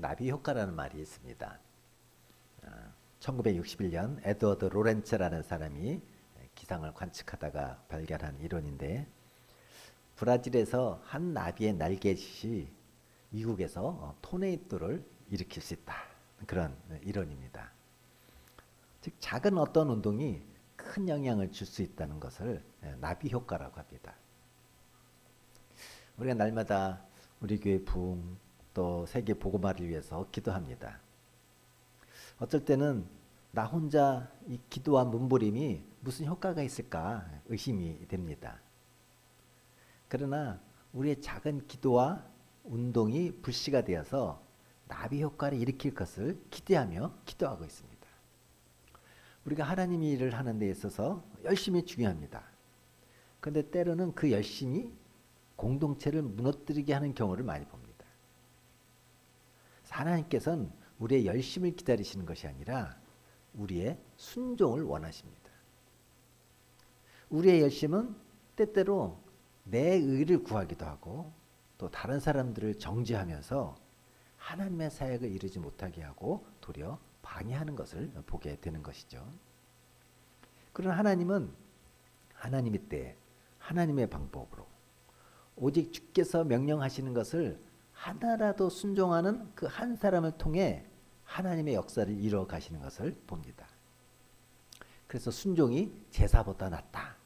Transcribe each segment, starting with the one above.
나비 효과라는 말이 있습니다. 1961년 에드워드 로렌츠라는 사람이 기상을 관측하다가 발견한 이론인데 브라질에서 한 나비의 날개짓이 미국에서 어, 토네이도를 일으킬 수 있다. 그런 이론입니다. 즉 작은 어떤 운동이 큰 영향을 줄 수 있다는 것을 예, 나비 효과라고 합니다. 우리가 날마다 우리 교회 부흥 또 세계 복음화를 위해서 기도합니다. 어쩔 때는 나 혼자 이 기도와 문부림이 무슨 효과가 있을까 의심이 됩니다. 그러나 우리의 작은 기도와 운동이 불씨가 되어서 나비 효과를 일으킬 것을 기대하며 기도하고 있습니다. 우리가 하나님 일을 하는 데 있어서 열심히 중요합니다. 그런데 때로는 그 열심이 공동체를 무너뜨리게 하는 경우를 많이 봅니다. 하나님께서는 우리의 열심을 기다리시는 것이 아니라 우리의 순종을 원하십니다. 우리의 열심은 때때로 내 의를 구하기도 하고 또 다른 사람들을 정죄하면서 하나님의 사역을 이루지 못하게 하고 도리어 방해하는 것을 보게 되는 것이죠. 그러나 하나님은 하나님의 때 하나님의 방법으로 오직 주께서 명령하시는 것을 하나라도 순종하는 그 한 사람을 통해 하나님의 역사를 이루어 가시는 것을 봅니다. 그래서 순종이 제사보다 낫다.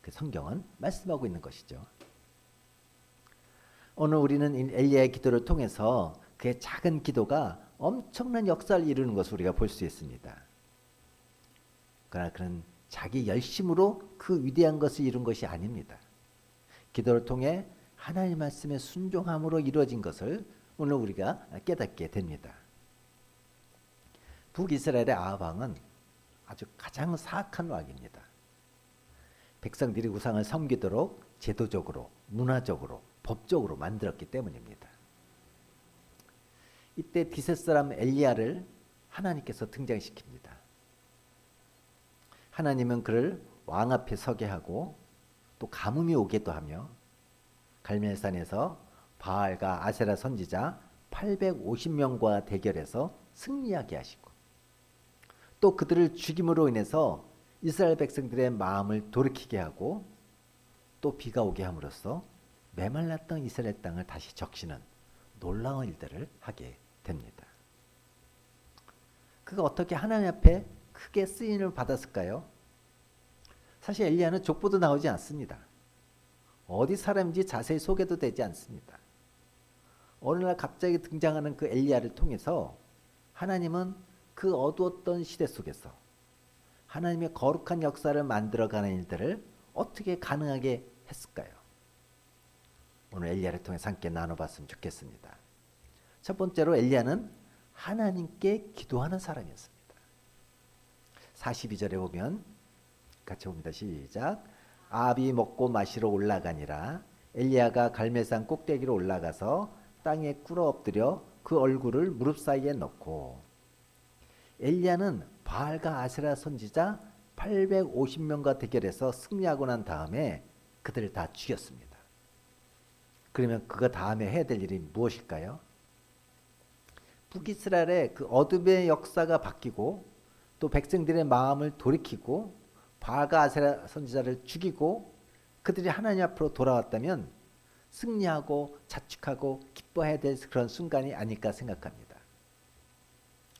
그 성경은 말씀하고 있는 것이죠. 오늘 우리는 엘리야의 기도를 통해서 그의 작은 기도가 엄청난 역사를 이루는 것을 우리가 볼 수 있습니다. 그러나 그는 자기 열심으로 그 위대한 것을 이룬 것이 아닙니다. 기도를 통해 하나님 말씀에 순종함으로 이루어진 것을 오늘 우리가 깨닫게 됩니다. 북이스라엘의 아합왕은 아주 가장 사악한 왕입니다. 백성들이 우상을 섬기도록 제도적으로, 문화적으로, 법적으로 만들었기 때문입니다. 이때 디셋 사람 엘리야를 하나님께서 등장시킵니다. 하나님은 그를 왕 앞에 서게 하고 또 가뭄이 오게도 하며 갈멜산에서 바알과 아세라 선지자 850명과 대결해서 승리하게 하시고 또 그들을 죽임으로 인해서 이스라엘 백성들의 마음을 돌이키게 하고 또 비가 오게 함으로써 메말랐던 이스라엘 땅을 다시 적시는 놀라운 일들을 하게 됩니다. 그가 어떻게 하나님 앞에 크게 쓰임을 받았을까요? 사실 엘리야는 족보도 나오지 않습니다. 어디 사람인지 자세히 소개도 되지 않습니다. 어느 날 갑자기 등장하는 그 엘리야를 통해서 하나님은 그 어두웠던 시대 속에서 하나님의 거룩한 역사를 만들어가는 일들을 어떻게 가능하게 했을까요? 오늘 엘리야를 통해 함께 나눠봤으면 좋겠습니다. 첫 번째로 엘리야는 하나님께 기도하는 사람이었습니다. 42절에 보면 같이 봅니다. 시작. 아비 먹고 마시러 올라가니라 엘리야가 갈멜산 꼭대기로 올라가서 땅에 꿇어 엎드려 그 얼굴을 무릎 사이에 넣고 엘리야는 바알과 아세라 선지자 850명과 대결해서 승리하고 난 다음에 그들을 다 죽였습니다. 그러면 그가 다음에 해야 될 일이 무엇일까요? 북이스라엘의 그 어둠의 역사가 바뀌고 또 백성들의 마음을 돌이키고 바알과 아세라 선지자를 죽이고 그들이 하나님 앞으로 돌아왔다면 승리하고 자축하고 기뻐해야 될 그런 순간이 아닐까 생각합니다.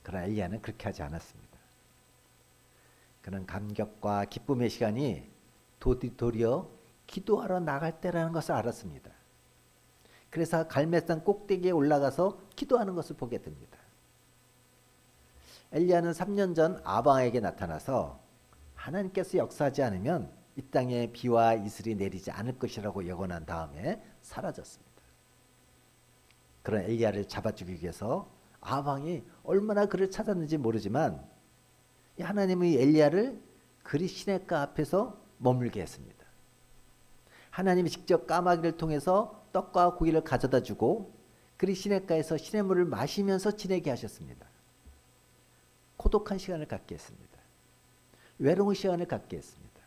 그러나 엘리야는 그렇게 하지 않았습니다. 그는 감격과 기쁨의 시간이 도리어 기도하러 나갈 때라는 것을 알았습니다. 그래서 갈매산 꼭대기에 올라가서 기도하는 것을 보게 됩니다. 엘리야는 3년 전 아방에게 나타나서 하나님께서 역사하지 않으면 이 땅에 비와 이슬이 내리지 않을 것이라고 예언한 다음에 사라졌습니다. 그런 엘리야를 잡아 죽이기 위해서 아방이 얼마나 그를 찾았는지 모르지만 하나님의 엘리야를 그리 시냇가 앞에서 머물게 했습니다. 하나님이 직접 까마귀를 통해서 떡과 고기를 가져다 주고 그리 시냇가에서 시냇물을 마시면서 지내게 하셨습니다. 고독한 시간을 갖게 했습니다. 외로운 시간을 갖게 했습니다.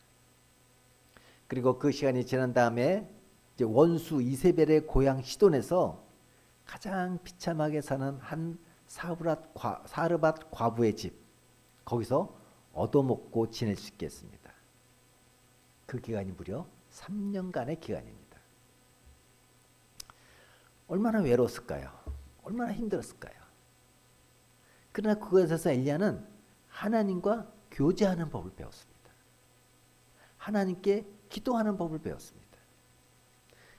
그리고 그 시간이 지난 다음에 원수 이세벨의 고향 시돈에서 가장 비참하게 사는 한 사르밧, 과, 사르밧 과부의 집 거기서 얻어먹고 지낼 수 있겠습니다. 그 기간이 무려 3년간의 기간입니다. 얼마나 외로웠을까요? 얼마나 힘들었을까요? 그러나 그것에서 엘리야는 하나님과 교제하는 법을 배웠습니다. 하나님께 기도하는 법을 배웠습니다.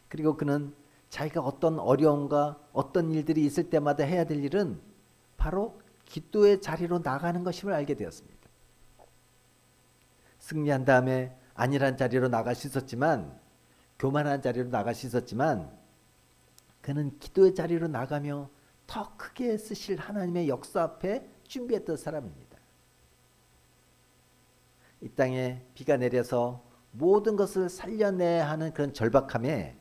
그리고 그는 자기가 어떤 어려움과 어떤 일들이 있을 때마다 해야 될 일은 바로 기도의 자리로 나가는 것임을 알게 되었습니다. 승리한 다음에 아니란 자리로 나갈 수 있었지만 교만한 자리로 나갈 수 있었지만 그는 기도의 자리로 나가며 더 크게 쓰실 하나님의 역사 앞에 준비했던 사람입니다. 이 땅에 비가 내려서 모든 것을 살려내야 하는 그런 절박함에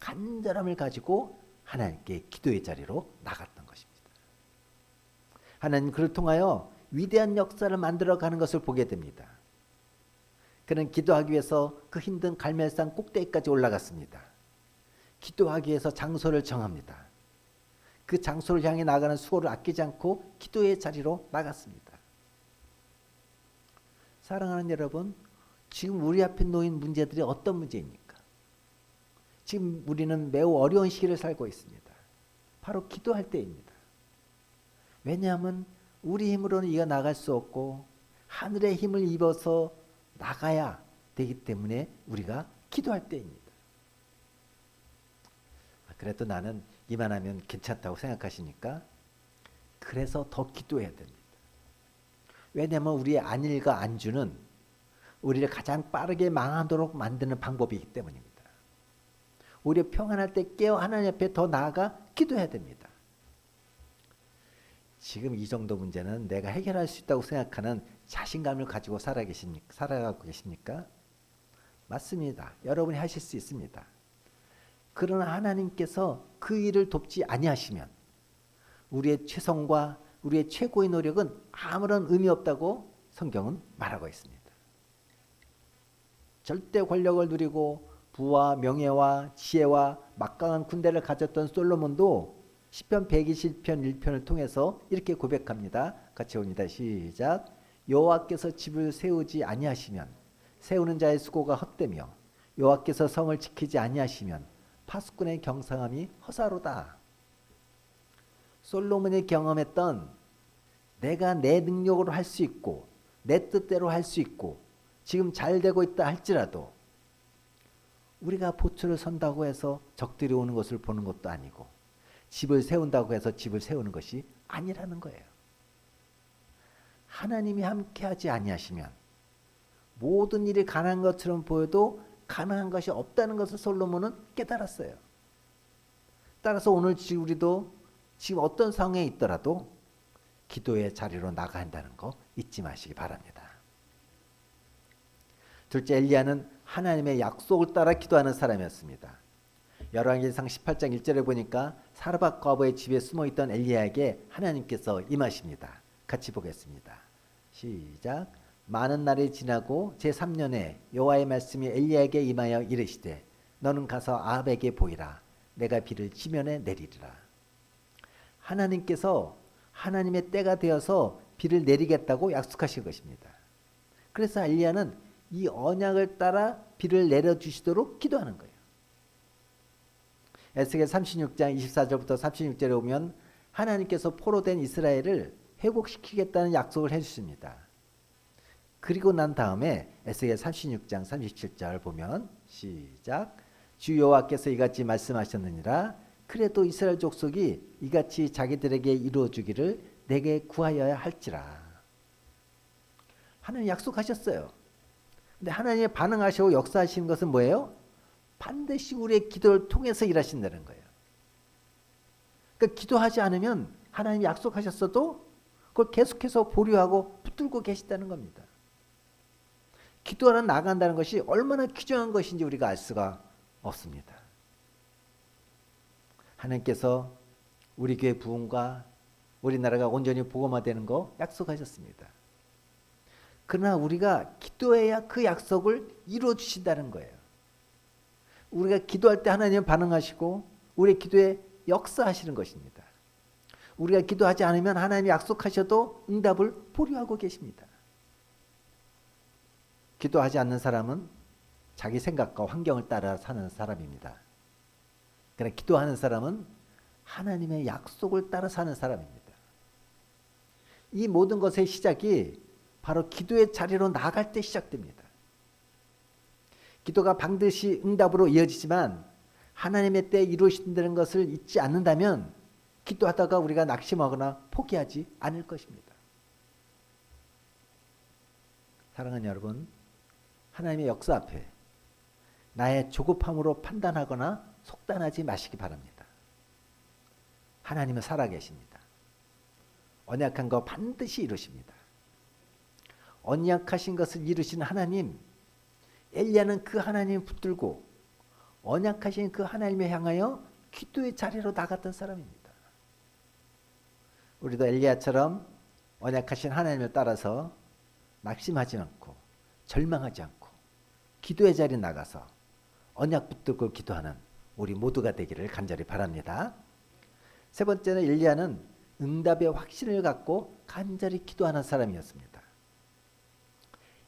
간절함을 가지고 하나님께 기도의 자리로 나갔던 것입니다. 하나님 그를 통하여 위대한 역사를 만들어가는 것을 보게 됩니다. 그는 기도하기 위해서 그 힘든 갈멜산 꼭대기까지 올라갔습니다. 기도하기 위해서 장소를 정합니다. 그 장소를 향해 나가는 수고를 아끼지 않고 기도의 자리로 나갔습니다. 사랑하는 여러분, 지금 우리 앞에 놓인 문제들이 어떤 문제입니까? 지금 우리는 매우 어려운 시기를 살고 있습니다. 바로 기도할 때입니다. 왜냐하면 우리 힘으로는 이가 나갈 수 없고 하늘의 힘을 입어서 나가야 되기 때문에 우리가 기도할 때입니다. 아, 그래도 나는 이만하면 괜찮다고 생각하시니까 그래서 더 기도해야 됩니다. 왜냐하면 우리의 안일과 안주는 우리를 가장 빠르게 망하도록 만드는 방법이기 때문입니다. 우리 평안할 때 깨어 하나님 앞에 더 나아가 기도해야 됩니다. 지금 이 정도 문제는 내가 해결할 수 있다고 생각하는 자신감을 가지고 살아 계십니까? 살아가고 계십니까? 맞습니다. 여러분이 하실 수 있습니다. 그러나 하나님께서 그 일을 돕지 아니하시면 우리의 최선과 우리의 최고의 노력은 아무런 의미 없다고 성경은 말하고 있습니다. 절대 권력을 누리고 부와 명예와 지혜와 막강한 군대를 가졌던 솔로몬도 시편 120편 1편을 통해서 이렇게 고백합니다. 같이 옵니다. 시작. 여호와께서 집을 세우지 아니하시면 세우는 자의 수고가 헛되며 여호와께서 성을 지키지 아니하시면 파수꾼의 경상함이 허사로다. 솔로몬이 경험했던 내가 내 능력으로 할 수 있고 내 뜻대로 할 수 있고 지금 잘 되고 있다 할지라도 우리가 보초를 선다고 해서 적들이 오는 것을 보는 것도 아니고 집을 세운다고 해서 집을 세우는 것이 아니라는 거예요. 하나님이 함께하지 아니하시면 모든 일이 가능한 것처럼 보여도 가능한 것이 없다는 것을 솔로몬은 깨달았어요. 따라서 오늘 우리도 지금 어떤 상황에 있더라도 기도의 자리로 나가야 한다는 거 잊지 마시기 바랍니다. 둘째 엘리야는 하나님의 약속을 따라 기도하는 사람이었습니다. 열왕기상 18장 1절에 보니까 사르밧 과부의 집에 숨어 있던 엘리야에게 하나님께서 임하십니다. 같이 보겠습니다. 시작. 많은 날이 지나고 제 3년에 여호와의 말씀이 엘리야에게 임하여 이르시되 너는 가서 아합에게 보이라 내가 비를 지면에 내리리라. 하나님께서 하나님의 때가 되어서 비를 내리겠다고 약속하신 것입니다. 그래서 엘리야는 이 언약을 따라 비를 내려 주시도록 기도하는 거예요. 에스겔 36장 24절부터 36절에 오면 하나님께서 포로된 이스라엘을 회복시키겠다는 약속을 해 주십니다. 그리고 난 다음에 에스겔 36장 37절 보면 시작 주 여호와께서 이같이 말씀하셨느니라 그래도 이스라엘 족속이 이같이 자기들에게 이루어 주기를 내게 구하여야 할지라 하나님 약속하셨어요. 근데 하나님이 반응하시고 역사하시는 것은 뭐예요? 반드시 우리의 기도를 통해서 일하신다는 거예요. 그러니까 기도하지 않으면 하나님 약속하셨어도 그걸 계속해서 보류하고 붙들고 계시다는 겁니다. 기도하는 나간다는 것이 얼마나 귀중한 것인지 우리가 알 수가 없습니다. 하나님께서 우리 교회 부흥과 우리나라가 온전히 복음화되는 거 약속하셨습니다. 그러나 우리가 기도해야 그 약속을 이루어 주신다는 거예요. 우리가 기도할 때 하나님 반응하시고 우리 기도에 역사하시는 것입니다. 우리가 기도하지 않으면 하나님이 약속하셔도 응답을 보류하고 계십니다. 기도하지 않는 사람은 자기 생각과 환경을 따라 사는 사람입니다. 그러나 기도하는 사람은 하나님의 약속을 따라 사는 사람입니다. 이 모든 것의 시작이 바로 기도의 자리로 나갈 때 시작됩니다. 기도가 반드시 응답으로 이어지지만 하나님의 때 이루어진다는 것을 잊지 않는다면 기도하다가 우리가 낙심하거나 포기하지 않을 것입니다. 사랑하는 여러분, 하나님의 역사 앞에 나의 조급함으로 판단하거나 속단하지 마시기 바랍니다. 하나님은 살아계십니다. 언약한 거 반드시 이루십니다. 언약하신 것을 이루신 하나님, 엘리야는 그 하나님을 붙들고 언약하신 그 하나님을 향하여 기도의 자리로 나갔던 사람입니다. 우리도 엘리야처럼 언약하신 하나님을 따라서 낙심하지 않고 절망하지 않고 기도의 자리에 나가서 언약 붙들고 기도하는 우리 모두가 되기를 간절히 바랍니다. 세 번째는 엘리야는 응답의 확신을 갖고 간절히 기도하는 사람이었습니다.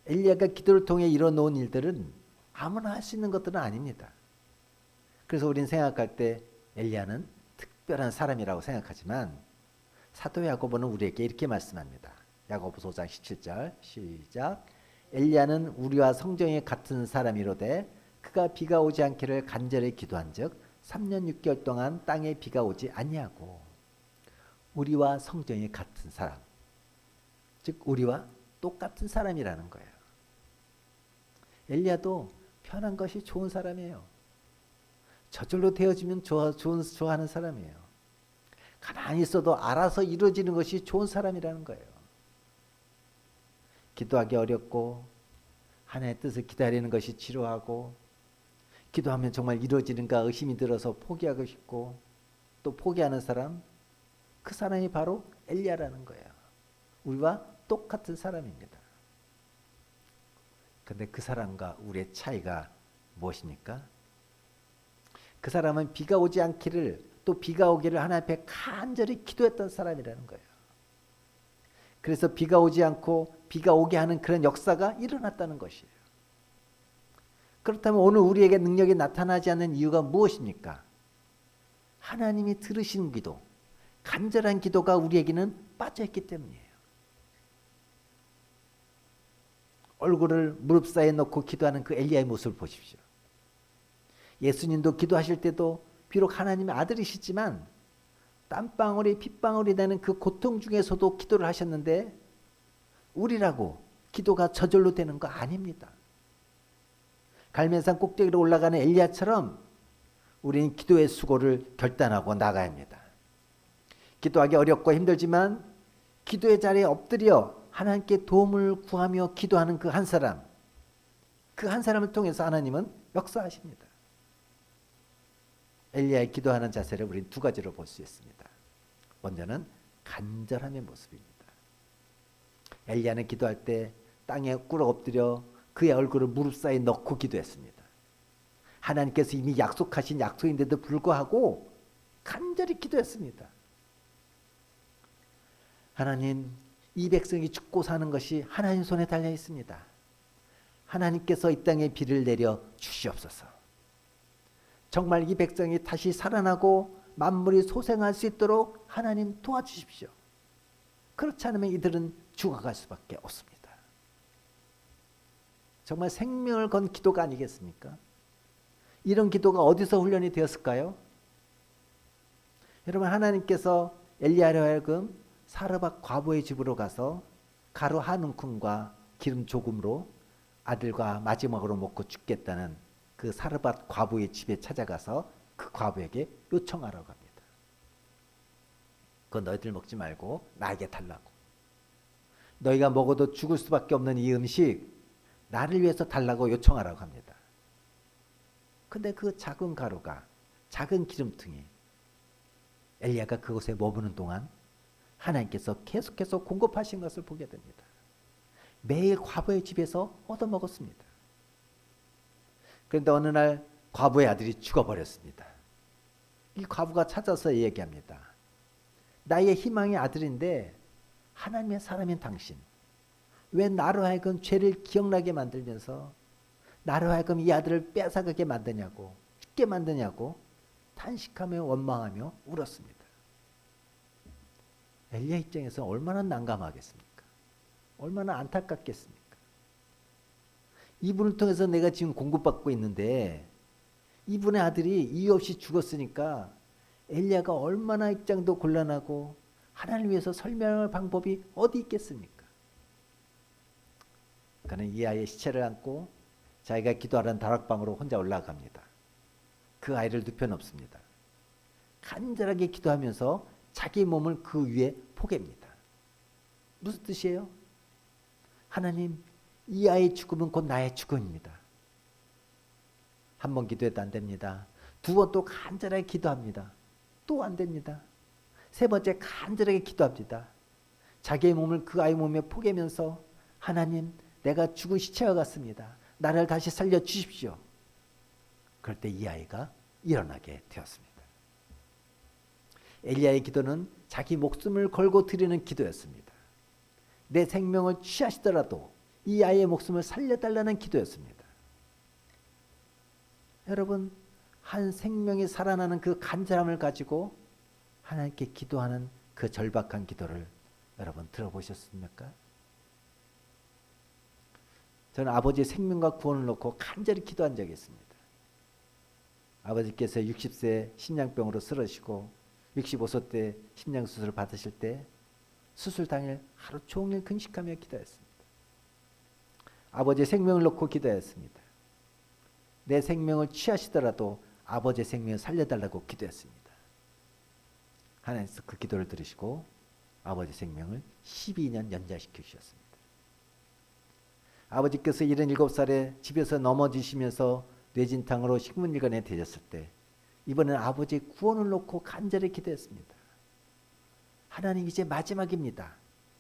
엘리야가 기도를 통해 이뤄놓은 일들은 아무나 할 수 있는 것들은 아닙니다. 그래서 우리는 생각할 때 엘리야는 특별한 사람이라고 생각하지만 사도 야고보는 우리에게 이렇게 말씀합니다. 야고보서 5장 17절 시작 엘리야는 우리와 성정이 같은 사람이로되 그가 비가 오지 않기를 간절히 기도한즉 3년 6개월 동안 땅에 비가 오지 아니하고 우리와 성정이 같은 사람 즉 우리와 똑같은 사람이라는 거예요. 엘리야도 편한 것이 좋은 사람이에요. 저절로 되어지면 좋아, 좋은, 좋아하는 사람이에요. 가만히 있어도 알아서 이루어지는 것이 좋은 사람이라는 거예요. 기도하기 어렵고 하나님의 뜻을 기다리는 것이 지루하고 기도하면 정말 이루어지는가 의심이 들어서 포기하고 싶고 또 포기하는 사람 그 사람이 바로 엘리야라는 거예요. 우리와 똑같은 사람입니다. 근데 그 사람과 우리의 차이가 무엇입니까? 그 사람은 비가 오지 않기를 또 비가 오기를 하나님 앞에 간절히 기도했던 사람이라는 거예요. 그래서 비가 오지 않고 비가 오게 하는 그런 역사가 일어났다는 것이에요. 그렇다면 오늘 우리에게 능력이 나타나지 않는 이유가 무엇입니까? 하나님이 들으시는 기도, 간절한 기도가 우리에게는 빠져있기 때문이에요. 얼굴을 무릎 사이에 놓고 기도하는 그 엘리야의 모습을 보십시오. 예수님도 기도하실 때도 비록 하나님의 아들이시지만 땀방울이 핏방울이 되는 그 고통 중에서도 기도를 하셨는데 우리라고 기도가 저절로 되는 거 아닙니다. 갈매산 꼭대기로 올라가는 엘리야처럼 우리는 기도의 수고를 결단하고 나가야 합니다. 기도하기 어렵고 힘들지만 기도의 자리에 엎드려 하나님께 도움을 구하며 기도하는 그 한 사람, 그 한 사람을 통해서 하나님은 역사하십니다. 엘리야의 기도하는 자세를 우리는 두 가지로 볼 수 있습니다. 먼저는 간절함의 모습입니다. 엘리야는 기도할 때 땅에 꿇어 엎드려 그의 얼굴을 무릎 사이에 넣고 기도했습니다. 하나님께서 이미 약속하신 약속인데도 불구하고 간절히 기도했습니다. 하나님, 이 백성이 죽고 사는 것이 하나님 손에 달려 있습니다. 하나님께서 이 땅에 비를 내려 주시옵소서. 정말 이 백성이 다시 살아나고 만물이 소생할 수 있도록 하나님 도와주십시오. 그렇지 않으면 이들은 죽어갈 수밖에 없습니다. 정말 생명을 건 기도가 아니겠습니까? 이런 기도가 어디서 훈련이 되었을까요? 여러분 하나님께서 엘리야로 하여금 사르밧 과부의 집으로 가서 가루 한 움큼과 기름 조금으로 아들과 마지막으로 먹고 죽겠다는 그 사르밧 과부의 집에 찾아가서 그 과부에게 요청하라고 합니다. 그건 너희들 먹지 말고 나에게 달라고. 너희가 먹어도 죽을 수밖에 없는 이 음식 나를 위해서 달라고 요청하라고 합니다. 근데 그 작은 가루가 작은 기름통이 엘리야가 그곳에 머무는 동안 하나님께서 계속해서 공급하신 것을 보게 됩니다. 매일 과부의 집에서 얻어 먹었습니다. 그런데 어느 날 과부의 아들이 죽어버렸습니다. 이 과부가 찾아서 얘기합니다. 나의 희망의 아들인데 하나님의 사람인 당신 왜 나로 하여금 죄를 기억나게 만들면서 나로 하여금 이 아들을 뺏어가게 만드냐고 죽게 만드냐고 탄식하며 원망하며 울었습니다. 엘리야 입장에서 얼마나 난감하겠습니까? 얼마나 안타깝겠습니까? 이분을 통해서 내가 지금 공급받고 있는데 이분의 아들이 이유 없이 죽었으니까 엘리야가 얼마나 입장도 곤란하고 하나님을 위해서 설명할 방법이 어디 있겠습니까? 그는 이 아이의 시체를 안고 자기가 기도하는 다락방으로 혼자 올라갑니다. 그 아이를 눕혀놓습니다. 간절하게 기도하면서 자기 몸을 그 위에 포갭니다. 무슨 뜻이에요? 하나님, 이 아이의 죽음은 곧 나의 죽음입니다. 한 번 기도해도 안 됩니다. 두 번 또 간절하게 기도합니다. 또 안 됩니다. 세 번째 간절하게 기도합니다. 자기의 몸을 그 아이 몸에 포개면서 하나님, 내가 죽은 시체와 같습니다. 나를 다시 살려 주십시오. 그럴 때 이 아이가 일어나게 되었습니다. 엘리야의 기도는 자기 목숨을 걸고 드리는 기도였습니다. 내 생명을 취하시더라도 이 아이의 목숨을 살려달라는 기도였습니다. 여러분, 한 생명이 살아나는 그 간절함을 가지고 하나님께 기도하는 그 절박한 기도를 여러분 들어보셨습니까? 저는 아버지의 생명과 구원을 놓고 간절히 기도한 적이 있습니다. 아버지께서 60세 심장병으로 쓰러지고 65세 때 심장 수술을 받으실 때 수술 당일 하루 종일 근식하며 기도했습니다. 아버지의 생명을 놓고 기도했습니다. 내 생명을 취하시더라도 아버지의 생명을 살려달라고 기도했습니다. 하나님께서 그 기도를 들으시고 아버지 생명을 12년 연장시켜 주셨습니다. 아버지께서 77살에 집에서 넘어지시면서 뇌진탕으로 식문일관에 되셨을 때 이번엔 아버지의 구원을 놓고 간절히 기도했습니다. 하나님 이제 마지막입니다.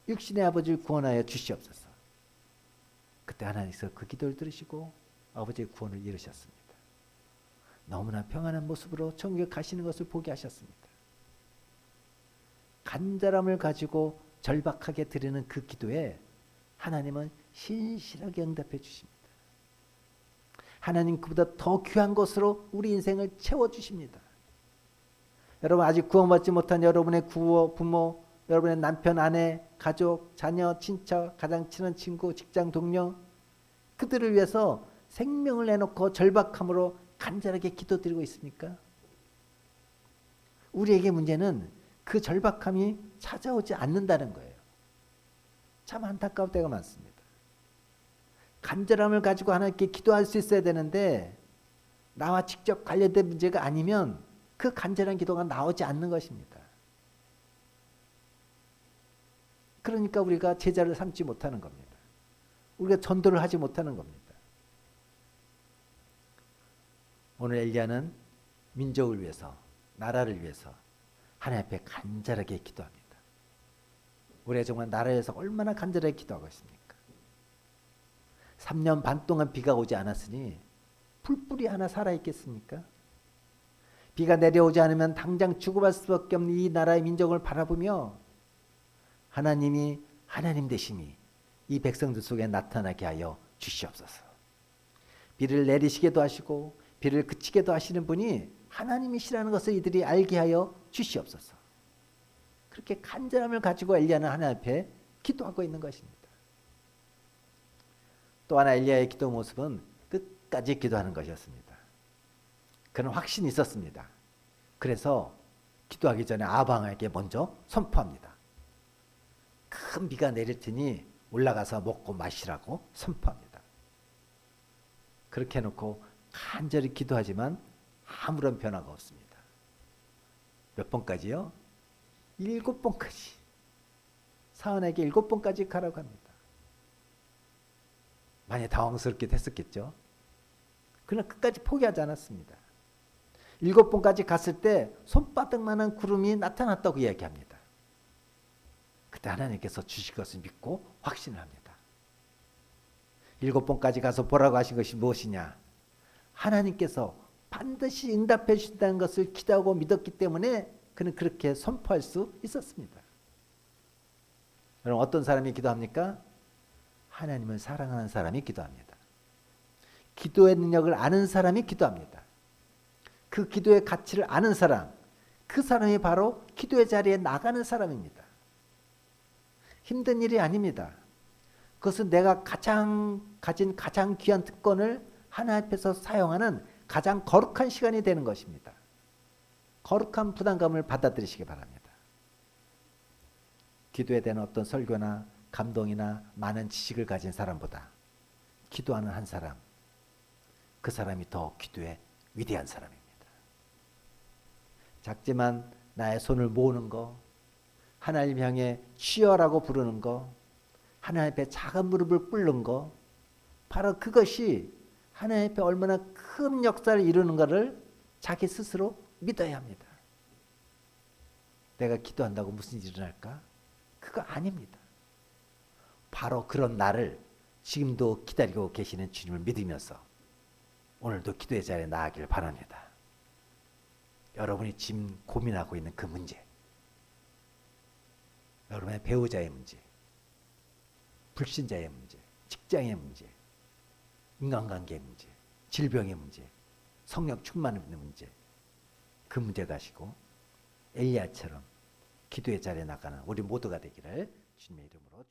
육신의 아버지를 구원하여 주시옵소서. 그때 하나님께서 그 기도를 들으시고 아버지의 구원을 이루셨습니다. 너무나 평안한 모습으로 천국에 가시는 것을 보게 하셨습니다. 간절함을 가지고 절박하게 드리는 그 기도에 하나님은 신실하게 응답해 주십니다. 하나님 그보다 더 귀한 것으로 우리 인생을 채워 주십니다. 여러분 아직 구원받지 못한 여러분의 구호, 부모, 여러분의 남편, 아내, 가족, 자녀, 친척, 가장 친한 친구, 직장 동료 그들을 위해서 생명을 내놓고 절박함으로 간절하게 기도드리고 있습니까? 우리에게 문제는 그 절박함이 찾아오지 않는다는 거예요. 참 안타까울 때가 많습니다. 간절함을 가지고 하나님께 기도할 수 있어야 되는데 나와 직접 관련된 문제가 아니면 그 간절한 기도가 나오지 않는 것입니다. 그러니까 우리가 제자를 삼지 못하는 겁니다. 우리가 전도를 하지 못하는 겁니다. 오늘 엘리야는 민족을 위해서, 나라를 위해서 하나님 앞에 간절하게 기도합니다. 우리가 정말 나라에서 얼마나 간절하게 기도하고 있습니까? 3년 반 동안 비가 오지 않았으니 풀뿌리 하나 살아 있겠습니까? 비가 내려오지 않으면 당장 죽어갈 수밖에 없는 이 나라의 민족을 바라보며 하나님이 하나님 되심이 이 백성들 속에 나타나게 하여 주시옵소서. 비를 내리시게도 하시고 비를 그치게도 하시는 분이 하나님이시라는 것을 이들이 알게 하여 주시옵소서. 그렇게 간절함을 가지고 엘리야는 하나님 앞에 기도하고 있는 것입니다. 또 하나 엘리야의 기도 모습은 끝까지 기도하는 것이었습니다. 그는 확신이 있었습니다. 그래서 기도하기 전에 아방에게 먼저 선포합니다. 큰 비가 내릴 테니 올라가서 먹고 마시라고 선포합니다. 그렇게 해놓고 간절히 기도하지만 아무런 변화가 없습니다. 몇 번까지요? 일곱 번까지. 사원에게 일곱 번까지 가라고 합니다. 많이 당황스럽게 됐었겠죠. 그러나 끝까지 포기하지 않았습니다. 일곱 번까지 갔을 때 손바닥만한 구름이 나타났다고 이야기합니다. 그때 하나님께서 주실 것을 믿고 확신을 합니다. 일곱 번까지 가서 보라고 하신 것이 무엇이냐? 하나님께서 반드시 응답해 주신다는 것을 기도하고 믿었기 때문에 그는 그렇게 선포할 수 있었습니다. 여러분 어떤 사람이 기도합니까? 하나님을 사랑하는 사람이 기도합니다. 기도의 능력을 아는 사람이 기도합니다. 그 기도의 가치를 아는 사람, 그 사람이 바로 기도의 자리에 나가는 사람입니다. 힘든 일이 아닙니다. 그것은 내가 가장 가진 가장 귀한 특권을 하나님 앞에서 사용하는 가장 거룩한 시간이 되는 것입니다. 거룩한 부담감을 받아들이시기 바랍니다. 기도에 대한 어떤 설교나 감동이나 많은 지식을 가진 사람보다 기도하는 한 사람, 그 사람이 더 기도에 위대한 사람입니다. 작지만 나의 손을 모으는 거, 하나님 향해 치여라고 부르는 거, 하나님 앞에 작은 무릎을 꿇는 거, 바로 그것이 하나님 앞에 얼마나 큰 역사를 이루는가를 자기 스스로 믿어야 합니다. 내가 기도한다고 무슨 일이 일어날까? 그거 아닙니다. 바로 그런 나를 지금도 기다리고 계시는 주님을 믿으면서 오늘도 기도의 자리에 나아가길 바랍니다. 여러분이 지금 고민하고 있는 그 문제, 여러분의 배우자의 문제, 불신자의 문제, 직장의 문제, 인간관계의 문제, 질병의 문제, 성령 충만의 문제, 그 문제 가시고 엘리야처럼 기도의 자리에 나가는 우리 모두가 되기를 주님의 이름으로